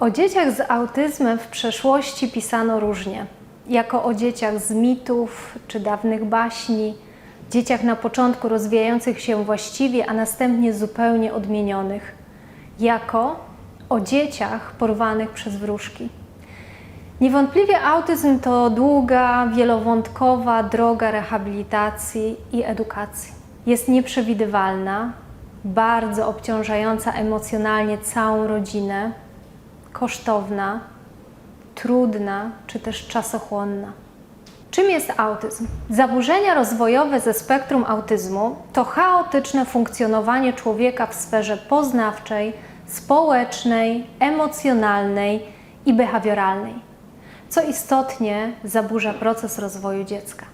O dzieciach z autyzmem w przeszłości pisano różnie. Jako o dzieciach z mitów czy dawnych baśni, dzieciach na początku rozwijających się właściwie, a następnie zupełnie odmienionych. Jako o dzieciach porwanych przez wróżki. Niewątpliwie autyzm to długa, wielowątkowa droga rehabilitacji i edukacji. Jest nieprzewidywalna, bardzo obciążająca emocjonalnie całą rodzinę, kosztowna, trudna czy też czasochłonna. Czym jest autyzm? Zaburzenia rozwojowe ze spektrum autyzmu to chaotyczne funkcjonowanie człowieka w sferze poznawczej, społecznej, emocjonalnej i behawioralnej, co istotnie zaburza proces rozwoju dziecka.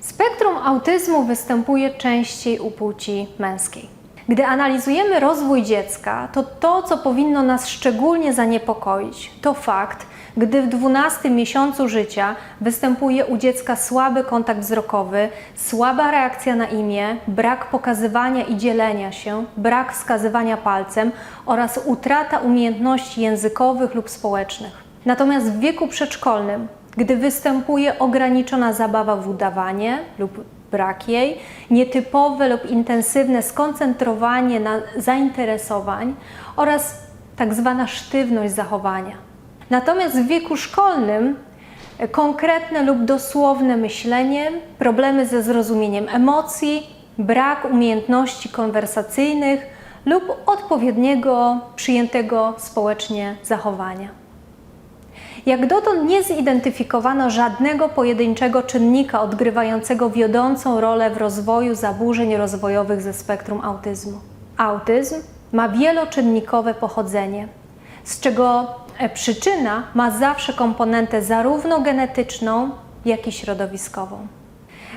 Spektrum autyzmu występuje częściej u płci męskiej. Gdy analizujemy rozwój dziecka, to to, co powinno nas szczególnie zaniepokoić, to fakt, gdy w 12 miesiącu życia występuje u dziecka słaby kontakt wzrokowy, słaba reakcja na imię, brak pokazywania i dzielenia się, brak wskazywania palcem oraz utrata umiejętności językowych lub społecznych. Natomiast w wieku przedszkolnym, gdy występuje ograniczona zabawa w udawanie lub brak jej, nietypowe lub intensywne skoncentrowanie na zainteresowań oraz tak zwana sztywność zachowania. Natomiast w wieku szkolnym konkretne lub dosłowne myślenie, problemy ze zrozumieniem emocji, brak umiejętności konwersacyjnych lub odpowiedniego przyjętego społecznie zachowania. Jak dotąd nie zidentyfikowano żadnego pojedynczego czynnika odgrywającego wiodącą rolę w rozwoju zaburzeń rozwojowych ze spektrum autyzmu. Autyzm ma wieloczynnikowe pochodzenie, z czego e, przyczyna ma zawsze komponentę zarówno genetyczną, jak i środowiskową.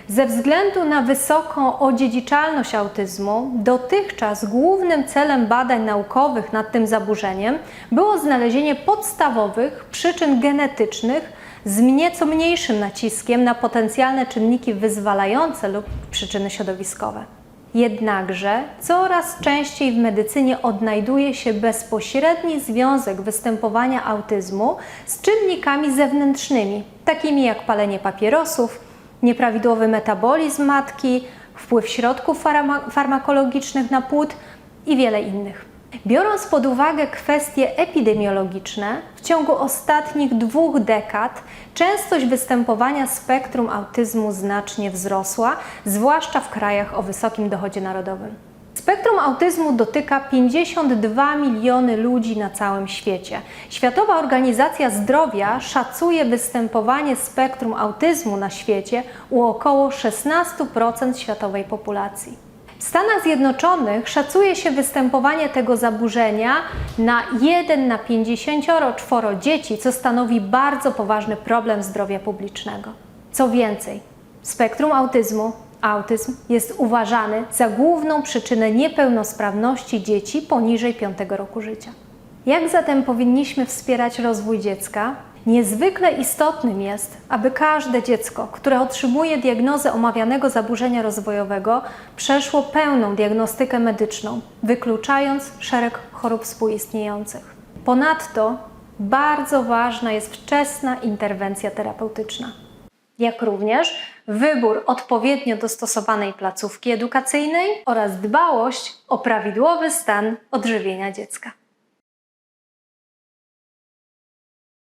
Ze względu na wysoką odziedziczalność autyzmu, dotychczas głównym celem badań naukowych nad tym zaburzeniem było znalezienie podstawowych przyczyn genetycznych z nieco mniejszym naciskiem na potencjalne czynniki wyzwalające lub przyczyny środowiskowe. Jednakże coraz częściej w medycynie odnajduje się bezpośredni związek występowania autyzmu z czynnikami zewnętrznymi, takimi jak palenie papierosów, nieprawidłowy metabolizm matki, wpływ środków farma farmakologicznych na płód i wiele innych. Biorąc pod uwagę kwestie epidemiologiczne, w ciągu ostatnich dwóch dekad częstość występowania spektrum autyzmu znacznie wzrosła, zwłaszcza w krajach o wysokim dochodzie narodowym. Spektrum autyzmu dotyka 52 miliony ludzi na całym świecie. Światowa Organizacja Zdrowia szacuje występowanie spektrum autyzmu na świecie u około 16% światowej populacji. W Stanach Zjednoczonych szacuje się występowanie tego zaburzenia na 1 na 54 dzieci, co stanowi bardzo poważny problem zdrowia publicznego. Co więcej, spektrum autyzmu Autyzm jest uważany za główną przyczynę niepełnosprawności dzieci poniżej 5 roku życia. Jak zatem powinniśmy wspierać rozwój dziecka? Niezwykle istotnym jest, aby każde dziecko, które otrzymuje diagnozę omawianego zaburzenia rozwojowego, przeszło pełną diagnostykę medyczną, wykluczając szereg chorób współistniejących. Ponadto bardzo ważna jest wczesna interwencja terapeutyczna jak również wybór odpowiednio dostosowanej placówki edukacyjnej oraz dbałość o prawidłowy stan odżywienia dziecka.